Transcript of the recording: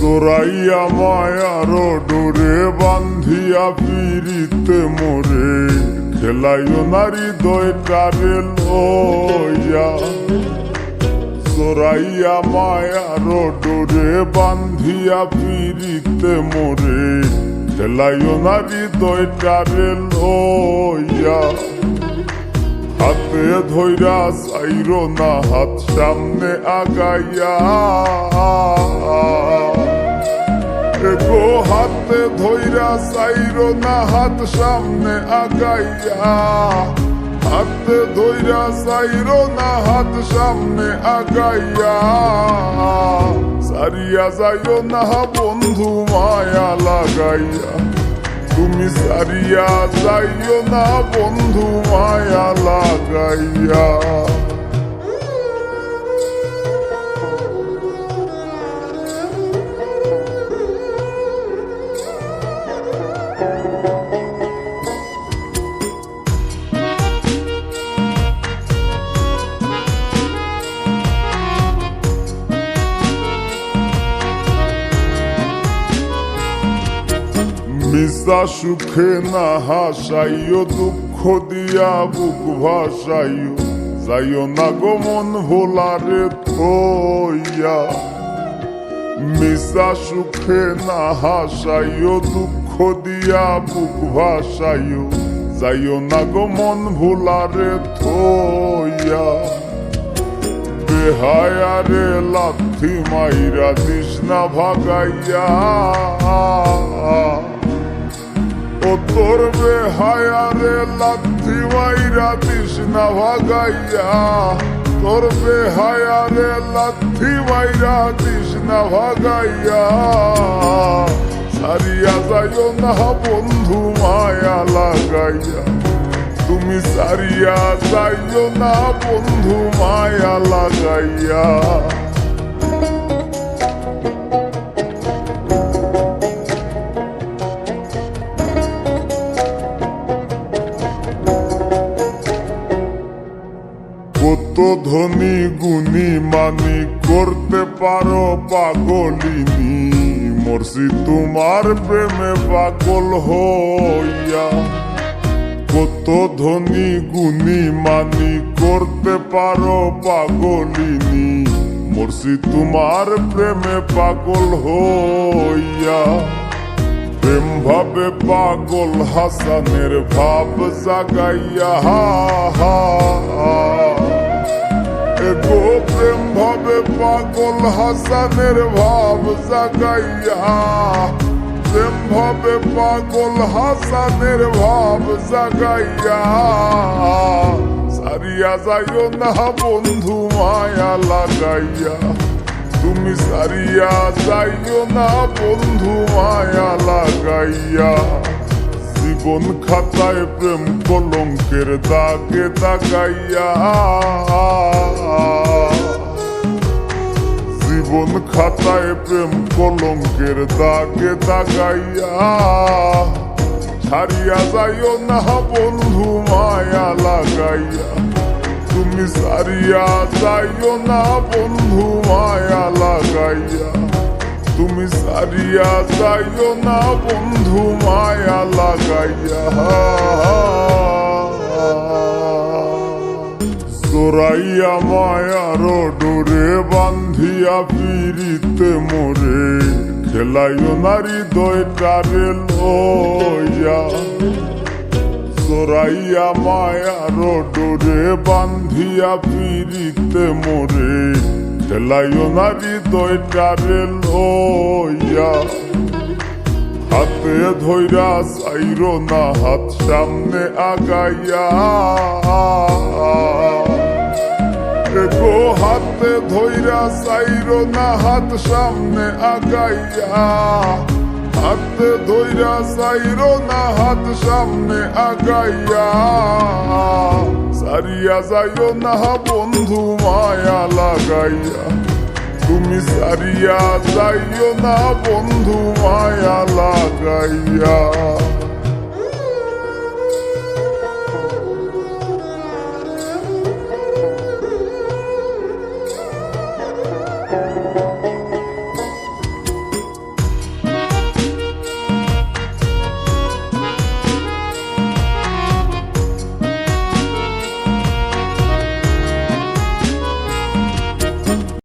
জোরাইয়া মায়ার ডোরে বান্ধিয়া পিরিতে মোরে। খেলাইও নারী দয় কারে লইয়া। জোরাইয়া মায়ার ডোরে বান্ধিয়া পিরিতে মোরে। খেলাইও নারী দয় কারে লইয়া। হাতে ধৈরা চাইরো না, হাত সামনে আগাইয়া। হাতে ধৈরা চাইরো না হাত সামনে আগাইয়া। হাতে ধৈরা চাইরো না হাত সামনে আগাইয়া। সারিয়া যাইও না বন্ধু মায়া লাগাইয়া। তুমি সারিয়া যাইও না বন্ধু মায়া লাগাইয়া। মিশা সুখে না হাসাইও, দুঃখ দিয়া বুক ভাসাইও। যাইও না গো মন ভোলারে থইয়া মিশা সুখে না হাসাইও, দুঃখ দিয়া বুক ভাসাইও। যাইও না গো মন ভোলারে থইয়া বেহায়ারে লাথি মাইরা দিস না ভাগাইয়া। লাথি দিস না ভাগাইয়া তোর বেহায়ারে লাথি মাইরা দিস না ভাগাইয়া সারিয়া যাইও না বন্ধু মায়া লাগাইয়া তুমি সারিয়া যাইও না বন্ধু মায়া লাগাইয়া গুণী মানি করতে পারো পাগলিনী মরছি তোমার প্রেমে পাগল হইয়া। কত ধনী গুণী মানি করতে পারো পাগলিনী মরছি তোমার প্রেমে পাগল হইয়া। প্রেম ভাবে পাগল হাসানের ভাব জাগাইয়া। হা হা। গো প্রেম ভাবে পাগল হাসানের ভাব জাগাইয়া। প্রেম ভাবে পাগল হাসানের ভাব জাগাইয়া। সারিয়া যাইও না বন্ধু মায়া লাগাইয়া। তুমি সারিয়া যাইও না বন্ধু মায়া লাগাইয়া। জীবন খাতায় প্রেম কলঙ্কের দাগে দাগাইয়া। জীবন খাতায় প্রেম কলঙ্কের দাগে দাগাইয়া। ছাড়িয়া যাইও না বন্ধু মায়া লাগাইয়া। তুমি সারিয়া যাইও না বন্ধু মায়া লাগাইয়া। তুমি সারিয়া যাইও না বন্ধু মায়া লাগাইয়া। জোরাইয়া মায়ার ডোরে বান্ধিয়া পিরিতে মোরে। খেলাইও নারী দয় কারে লইয়া। জোরাইয়া মায়ার ডোরে বান্ধিয়া পিরিতে মোরে। খেলাইও নারী দয় কারে লইয়া। হাতে ধৈরা চাইরো না, হাত সামনে আগাইয়া। ধৈরা চাইরো না হাত সামনে আগাইয়া। হাতে ধৈরা চাইরো না হাত সামনে আগাইয়া। সারিয়া যাইও না বন্ধু মায়া লাগাইয়া। তুমি সারিয়া যাইও না বন্ধু মায়া লাগাইয়া।